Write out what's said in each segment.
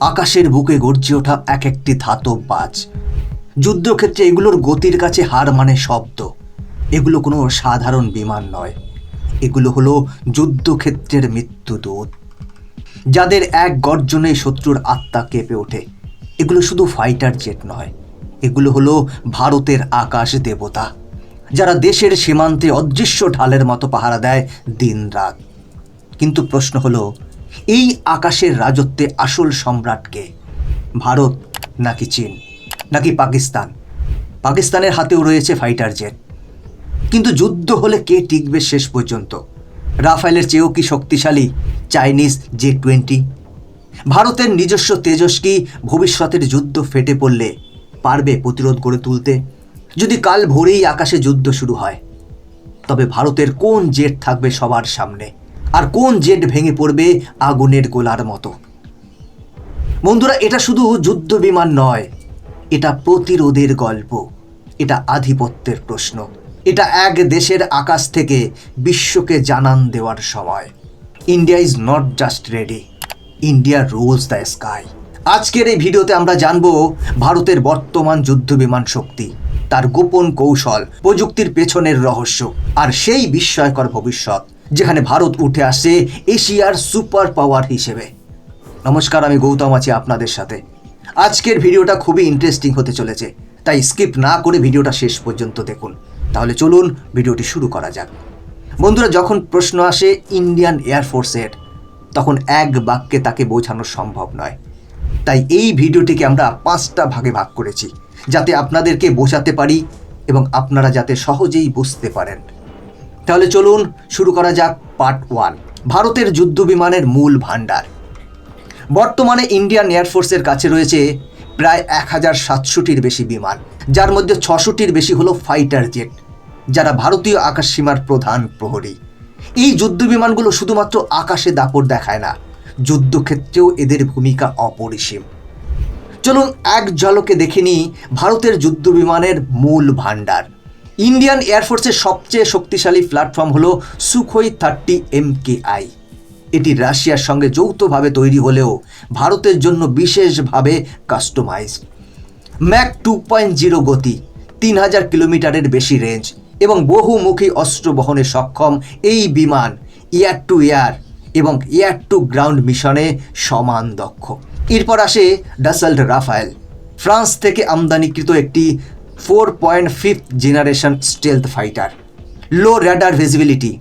আকাশের বুকে গর্জে ওঠা এক একটি ধাতব বাজ যুদ্ধক্ষেত্রে এগুলোর গতির কাছে হার মানে শব্দ। এগুলো কোনো সাধারণ বিমান নয়। এগুলো হলো যুদ্ধক্ষেত্রের মৃত্যুদূত যাদের এক গর্জনে শত্রুর আত্মা কেঁপে ওঠে। এগুলো শুধু ফাইটার জেট নয়। এগুলো হলো ভারতের আকাশ দেবতা। যারা দেশের সীমান্তে অদৃশ্য ঢালের মতো পাহারা দেয় দিন রাত কিন্তু প্রশ্ন হলো এই আকাশের রাজত্বে আসল সম্রাটকে। ভারত নাকি চীন? নাকি পাকিস্তান? পাকিস্তানের হাতেও রয়েছে ফাইটার জেট। কিন্তু যুদ্ধ হলে কে টিকবে শেষ পর্যন্ত? রাফায়েলের চেয়েও কি শক্তিশালী চাইনিজ জে টোয়েন্টি ভারতের নিজস্ব তেজস কি ভবিষ্যতের যুদ্ধ ফেটে পড়লে পারবে প্রতিরোধ গড়ে তুলতে? যদি কাল ভোরেই আকাশে যুদ্ধ শুরু হয়, তবে ভারতের কোন জেট থাকবে সবার সামনে? আর কোন জেট ভেঙে পড়বে আগুনের গোলার মতো? বন্ধুরা, এটা শুধু যুদ্ধ বিমান নয়, এটা প্রতিরোধের গল্প, এটা আধিপত্যের প্রশ্ন, এটা এক দেশের আকাশ থেকে বিশ্বকে জানান দেওয়ার সময়। India is not just ready India rules the sky আজকের এই ভিডিওতে আমরা জানব ভারতের বর্তমান যুদ্ধ বিমান শক্তি, তার গোপন কৌশল, প্রযুক্তির পেছনের রহস্য, আর সেই বিস্ময়কর ভবিষ্যৎ। যেখানে ভারত উঠে আসছে এশিয়ার সুপার পাওয়ার হিসেবে। নমস্কার, আমি গৌতম আছি আপনাদের সাথে। আজকের ভিডিওটা খুবই ইন্টারেস্টিং হতে চলেছে, তাই স্কিপ না করে ভিডিওটা শেষ পর্যন্ত দেখুন। তাহলে চলুন ভিডিওটি শুরু করা যাক। বন্ধুরা, যখন প্রশ্ন আসে ইন্ডিয়ান এয়ারফোর্সের তখন এক বাক্যে তাকে বোঝানো সম্ভব নয়। তাই এই ভিডিওটিকে আমরা পাঁচটা ভাগে ভাগ করেছি, যাতে আপনাদেরকে বোঝাতে পারি এবং আপনারা যাতে সহজেই বুঝতে পারেন। তাহলে চলুন শুরু করা যাক পার্ট ওয়ান ভারতের যুদ্ধ বিমানের মূল ভাণ্ডার। বর্তমানে ইন্ডিয়ান এয়ারফোর্সের কাছে রয়েছে প্রায় এক হাজার সাতশোটির বেশি বিমান, যার মধ্যে ছশোটির বেশি হলো ফাইটার জেট যারা ভারতীয় আকাশ সীমার প্রধান প্রহরী। এই যুদ্ধ বিমানগুলো শুধুমাত্র আকাশে দাপট দেখায় না, যুদ্ধক্ষেত্রেও এদের ভূমিকা অপরিসীম। চলুন এক ঝলকে দেখে নিই ভারতের যুদ্ধ বিমানের মূল ভাণ্ডার। ইন্ডিয়ান এয়ারফোর্সের সবচেয়ে শক্তিশালী প্ল্যাটফর্ম হলো সুখোই থার্টি এম আই এটি রাশিয়ার সঙ্গে যৌথভাবে তৈরি হলেও ভারতের জন্য বিশেষভাবে customise Mach two point zero গতি, তিন হাজার কিলোমিটারের বেশি রেঞ্জ এবং বহুমুখী অস্ত্র বহনে সক্ষম এই বিমান এয়ার টু এয়ার এবং এয়ার টু গ্রাউন্ড মিশনে সমান দক্ষ। এরপর আসে ডাসাল্ট রাফায়েল ফ্রান্স থেকে আমদানিকৃত একটি four point fifth generation stealth fighter low radar visibility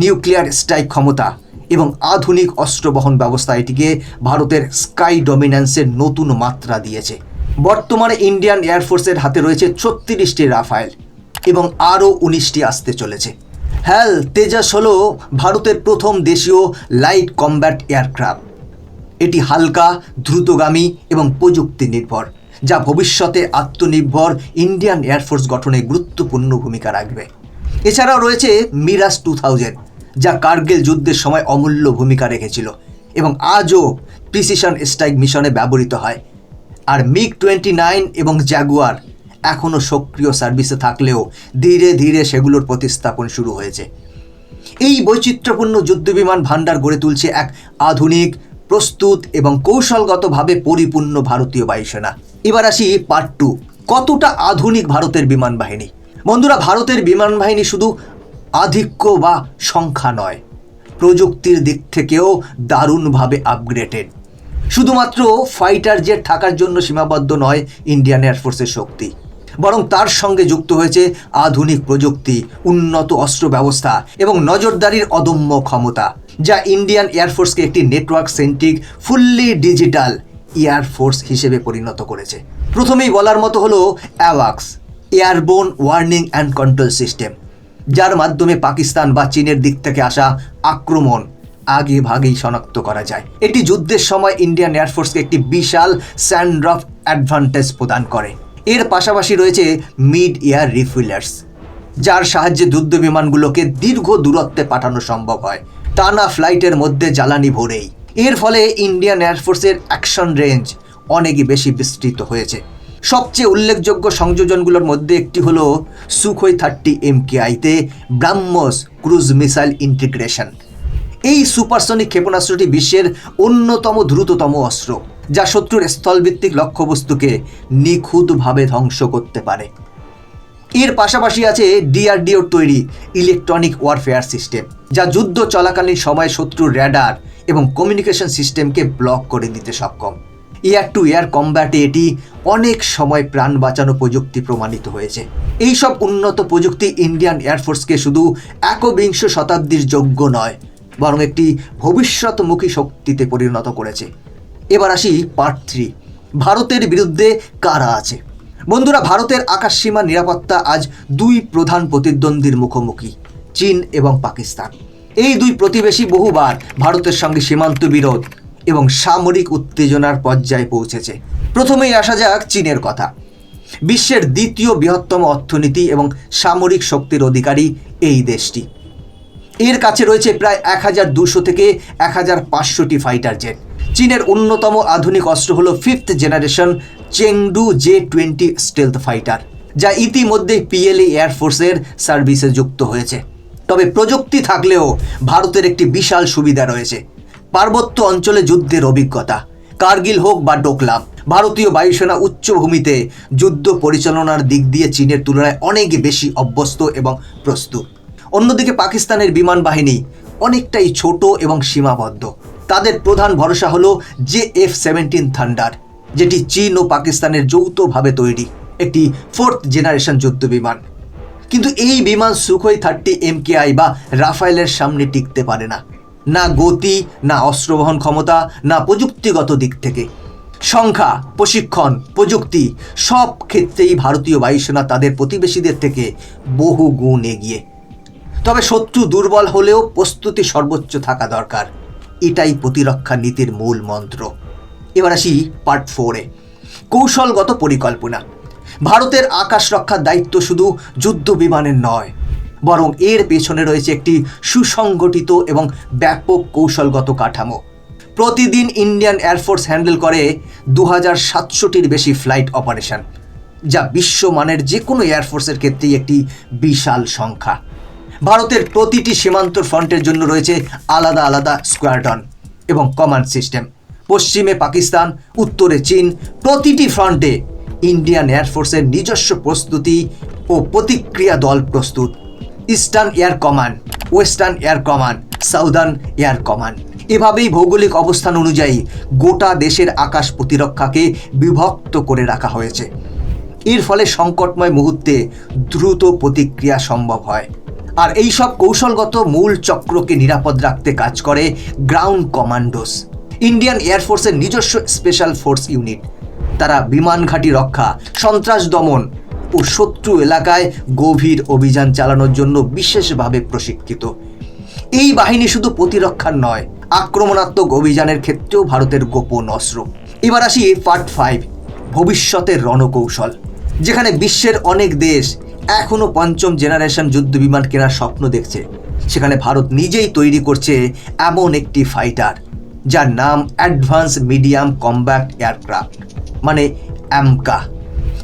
nuclear strike ক্ষমতা এবং আধুনিক অস্ত্র বহন ব্যবস্থা এটিকে ভারতের স্কাই ডমিন্যান্সের নতুন মাত্রা দিয়েছে। বর্তমানে ইন্ডিয়ান এয়ারফোর্সের হাতে রয়েছে ছত্রিশটি রাফায়েল এবং আরও উনিশটি আসতে চলেছে। হ্যাল, তেজাস হল ভারতের প্রথম দেশীয় লাইট কমব্যাট এয়ারক্রাফট। এটি হালকা, দ্রুতগামী এবং প্রযুক্তি নির্ভর যা ভবিষ্যতে আত্মনির্ভর ইন্ডিয়ান এয়ারফোর্স গঠনে গুরুত্বপূর্ণ ভূমিকা রাখবে। এছাড়াও রয়েছে মিরাজ টু থাউজেন্ড, যা কার্গিল যুদ্ধের সময় অমূল্য ভূমিকা রেখেছিল এবং আজও প্রিসিশন স্ট্রাইক মিশনে ব্যবহৃত হয়। আর মিগ টোয়েন্টি নাইন এবং জ্যাগুয়ার এখনও সক্রিয় সার্ভিসে থাকলেও ধীরে ধীরে সেগুলোর প্রতিস্থাপন শুরু হয়েছে। এই বৈচিত্র্যপূর্ণ যুদ্ধবিমান ভাণ্ডার গড়ে তুলছে এক আধুনিক, প্রস্তুত এবং কৌশলগতভাবে পরিপূর্ণ ভারতীয় বায়ুসেনা। এবার আসি পার্ট টু কতটা আধুনিক ভারতের বিমান বাহিনী? বন্ধুরা, ভারতের বিমান বাহিনী শুধু আধিক্য বা সংখ্যা নয়, প্রযুক্তির দিক থেকেও দারুণভাবে আপগ্রেডেড শুধুমাত্র ফাইটার জেট থাকার জন্য সীমাবদ্ধ নয় ইন্ডিয়ান এয়ারফোর্সের শক্তি। বরং তার সঙ্গে যুক্ত হয়েছে আধুনিক প্রযুক্তি, উন্নত অস্ত্র ব্যবস্থা এবং নজরদারির অদম্য ক্ষমতা, যা ইন্ডিয়ান এয়ারফোর্সকে একটি network centric fully digital air force হিসেবে পরিণত করেছে। প্রথমেই বলার মতো হলো অ্যাওয়াক্স airborne warning and control system যার মাধ্যমে পাকিস্তান বা চীনের দিক থেকে আসা আক্রমণ আগে ভাগেই শনাক্ত করা যায়। এটি যুদ্ধের সময় ইন্ডিয়ান এয়ারফোর্সকে একটি বিশাল স্যান্ড অফ অ্যাডভান্টেজ প্রদান করে। এর পাশাপাশি রয়েছে মিড এয়ার রিফুইলার্স যার সাহায্যে যুদ্ধ বিমানগুলোকে দীর্ঘ দূরত্বে পাঠানো সম্ভব হয়। টানা ফ্লাইটের মধ্যে জ্বালানি ভরেই। এর ফলে ইন্ডিয়ান এয়ারফোর্সের অ্যাকশন রেঞ্জ অনেকই বেশি বিস্তৃত হয়েছে। সবচেয়ে উল্লেখযোগ্য সংযোজনগুলোর মধ্যে একটি হলো সুখোই থার্টি এম এমকেআইতে ব্রাহ্মস ক্রুজ মিসাইল ইন্টিগ্রেশন। এই সুপারসনিক ক্ষেপণাস্ত্রটি বিশ্বের অন্যতম দ্রুততম অস্ত্র, যা শত্রুর স্থলভিত্তিক লক্ষ্যবস্তুকে নিখুঁতভাবে ধ্বংস করতে পারে। এর পাশাপাশি আছে ডিআরডিওর তৈরি ইলেকট্রনিক ওয়ারফেয়ার সিস্টেম যা যুদ্ধ চলাকালীন সময় শত্রুর র্যাডার এবং কমিউনিকেশন সিস্টেমকে ব্লক করে দিতে সক্ষম। এয়ার টু এয়ার কম্ব্যাটে এটি অনেক সময় প্রাণ বাঁচানো প্রযুক্তি প্রমাণিত হয়েছে। এই সব উন্নত প্রযুক্তি ইন্ডিয়ান এয়ারফোর্সকে শুধু একবিংশ শতাব্দীর যোগ্য নয়, বরং একটি ভবিষ্যৎমুখী শক্তিতে পরিণত করেছে। এবার আসি পার্ট থ্রি ভারতের বিরুদ্ধে কারা আছে? বন্ধুরা, ভারতের আকাশসীমা নিরাপত্তা আজ দুই প্রধান প্রতিদ্বন্দ্বীর মুখোমুখি, চীন এবং পাকিস্তান। এই দুই প্রতিবেশী বহুবার ভারতের সঙ্গে সীমান্ত বিরোধ এবং সামরিক উত্তেজনার পর্যায়ে পৌঁছেছে। প্রথমেই আসা যাক চীনের কথা। বিশ্বের দ্বিতীয় বৃহত্তম অর্থনীতি এবং সামরিক শক্তির অধিকারী এই দেশটি। এর কাছে রয়েছে প্রায় এক হাজার দুশো থেকে এক হাজার পাঁচশোটি ফাইটার জেট। চীনের অন্যতম আধুনিক অস্ত্র হল fifth generation Chengdu J twenty stealth fighter যা ইতিমধ্যে পিএলএ এয়ারফোর্সের সার্ভিসে যুক্ত হয়েছে। তবে প্রযুক্তি থাকলেও ভারতের একটি বিশাল সুবিধা রয়েছে। পার্বত্য অঞ্চলে যুদ্ধের অভিজ্ঞতা, কার্গিল হোক বা ডোকলাম ভারতীয় বায়ুসেনা উচ্চভূমিতে যুদ্ধ পরিচালনার দিক দিয়ে চীনের তুলনায় অনেক বেশি অভ্যস্ত এবং প্রস্তুত। অন্যদিকে পাকিস্তানের বিমান বাহিনী অনেকটাই ছোট এবং সীমাবদ্ধ। তাদের প্রধান ভরসা হলো জে এফ সেভেন্টিন থান্ডার যেটি চীন ও পাকিস্তানের যৌথভাবে তৈরি, একটি ফোর্থ জেনারেশন যুদ্ধ বিমান। কিন্তু এই বিমান সুখোই থার্টি এমকেআই বা রাফায়েলের সামনে টিকতে পারে না। না গতি, না অস্ত্রবহন ক্ষমতা, না প্রযুক্তিগত দিক থেকে। সংখ্যা, প্রশিক্ষণ, প্রযুক্তি সব ক্ষেত্রেই ভারতীয় বায়ুসেনা তাদের প্রতিবেশীদের থেকে বহু গুণ এগিয়ে। তবে শত্রু দুর্বল হলেও প্রস্তুতি সর্বোচ্চ থাকা দরকার। এটাই প্রতিরক্ষা নীতির মূল মন্ত্র। এবার আসি পার্ট ফোরে কৌশলগত পরিকল্পনা। ভারতের আকাশ রক্ষার দায়িত্ব শুধু যুদ্ধ বিমানের নয়, বরং এর পেছনে রয়েছে একটি সুসংগঠিত এবং ব্যাপক কৌশলগত কাঠামো। প্রতিদিন ইন্ডিয়ান এয়ারফোর্স হ্যান্ডেল করে দু হাজার সাতশোটির বেশি ফ্লাইট অপারেশন যা বিশ্বমানের যে কোনো এয়ারফোর্সের ক্ষেত্রেই একটি বিশাল সংখ্যা। ভারতের প্রতিটি সীমান্ত ফ্রন্টের জন্য রয়েছে আলাদা আলাদা স্কোয়াড্রন এবং কমান্ড সিস্টেম পশ্চিমে পাকিস্তান, উত্তরে চীন, প্রতিটি ফ্রন্টে ইন্ডিয়ান এয়ারফোর্সের নিজস্ব প্রস্তুতি ও প্রতিক্রিয়া দল প্রস্তুত। Eastern air command western air command southern air command এভাবেই ভৌগোলিক অবস্থান অনুযায়ী গোটা দেশের আকাশ প্রতিরক্ষাকে বিভক্ত করে রাখা হয়েছে। এর ফলে সংকটময় মুহূর্তে দ্রুত প্রতিক্রিয়া সম্ভব হয়। আর এই সব কৌশলগত মূল চক্রকে নিরাপদ রাখতে কাজ করে গ্রাউন্ড কমান্ডোস ইন্ডিয়ান এয়ারফোর্সের নিজস্ব স্পেশাল ফোর্স ইউনিট। তারা বিমান ঘাঁটি রক্ষা, সন্ত্রাস দমন ও শত্রু এলাকায় গভীর অভিযান চালানোর জন্য বিশেষভাবে প্রশিক্ষিত। এই বাহিনী শুধু প্রতিরক্ষার নয়, আক্রমণাত্মক অভিযানের ক্ষেত্রেও ভারতের গোপন অস্ত্র। এবার আসি পার্ট ফাইভ, ভবিষ্যতের রণকৌশল, যেখানে বিশ্বের অনেক দেশ এখনও পঞ্চম জেনারেশন যুদ্ধ বিমান কেনার স্বপ্ন দেখছে। সেখানে ভারত নিজেই তৈরি করছে এমন একটি ফাইটার যার নাম অ্যাডভান্স মিডিয়াম কম্ব্যাক্ট এয়ারক্রাফট মানে অ্যামকা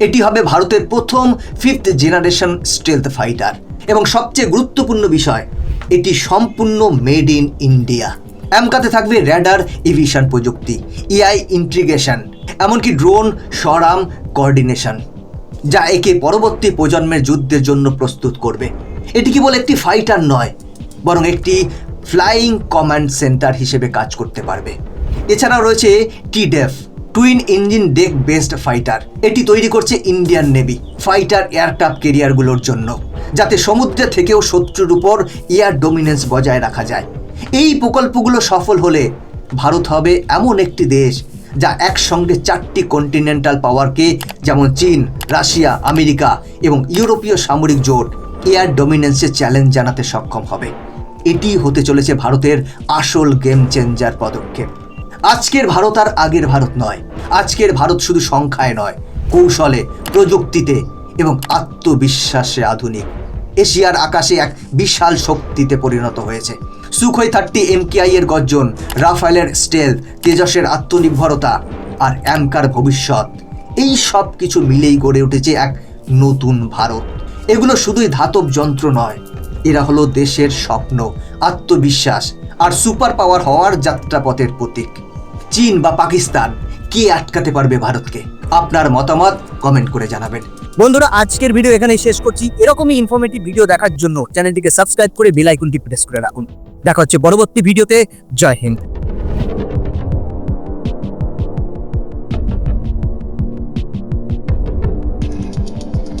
এটি হবে ভারতের প্রথম ফিফথ জেনারেশন স্টেলথ ফাইটার এবং সবচেয়ে গুরুত্বপূর্ণ বিষয়, এটি সম্পূর্ণ মেড ইন ইন্ডিয়া অ্যামকাতে থাকবে র্যাডার ইভিশন প্রযুক্তি এআই ইন্টিগ্রেশন এমনকি ড্রোন সরাম কোঅর্ডিনেশন যা একে পরবর্তী প্রজন্মের যুদ্ধের জন্য প্রস্তুত করবে। এটি কেবল একটি ফাইটার নয়, বরং একটি ফ্লাইং কমান্ড সেন্টার হিসেবে কাজ করতে পারবে। এছাড়াও রয়েছে TEDBF twin engine deck based fighter এটি তৈরি করছে ইন্ডিয়ান নেভি ফাইটার এয়ারক্রাফট কেরিয়ারগুলোর জন্য, যাতে সমুদ্রে থেকেও শত্রুর উপর এয়ার ডোমিনেন্স বজায় রাখা যায়। এই প্রকল্পগুলো সফল হলে ভারত হবে এমন একটি দেশ যা একসঙ্গে চারটি কন্টিনেন্টাল পাওয়ারকে যেমন চীন, রাশিয়া, আমেরিকা এবং ইউরোপীয় সামরিক জোট এয়ার ডমিনেন্সের চ্যালেঞ্জ জানাতে সক্ষম হবে। এটি হতে চলেছে ভারতের আসল গেম চেঞ্জার পদক্ষেপ। আজকের ভারত আর আগের ভারত নয়। আজকের ভারত শুধু সংখ্যায় নয়, কৌশলে, প্রযুক্তিতে এবং আত্মবিশ্বাসে আধুনিক। এশিয়ার আকাশে এক বিশাল শক্তিতে পরিণত হয়েছে। সুখই থার্টি এমকেআই এর গর্জন, রাফায়েলের স্টেল তেজসের আত্মনির্ভরতা আর অ্যামকার ভবিষ্যৎ, এই সব কিছু মিলেই গড়ে উঠেছে এক নতুন ভারত। এগুলো শুধুই ধাতব যন্ত্র নয় এরা হলো দেশের স্বপ্ন, আত্মবিশ্বাস আর সুপার পাওয়ার হওয়ার যাত্রাপথের প্রতীক। চীন বা পাকিস্তান, কে আটকাতে পারবে ভারতকে? আপনার মতামত কমেন্ট করে জানাবেন। বন্ধুরা, আজকের ভিডিও এখানেই শেষ করছি। এরকমই ইনফরমেটিভ ভিডিও দেখার জন্য চ্যানেলটিকে সাবস্ক্রাইব করে বেল আইকনটি প্রেস করে রাখুন। দেখা হচ্ছে পরবর্তী ভিডিওতে জয় হিন্দ।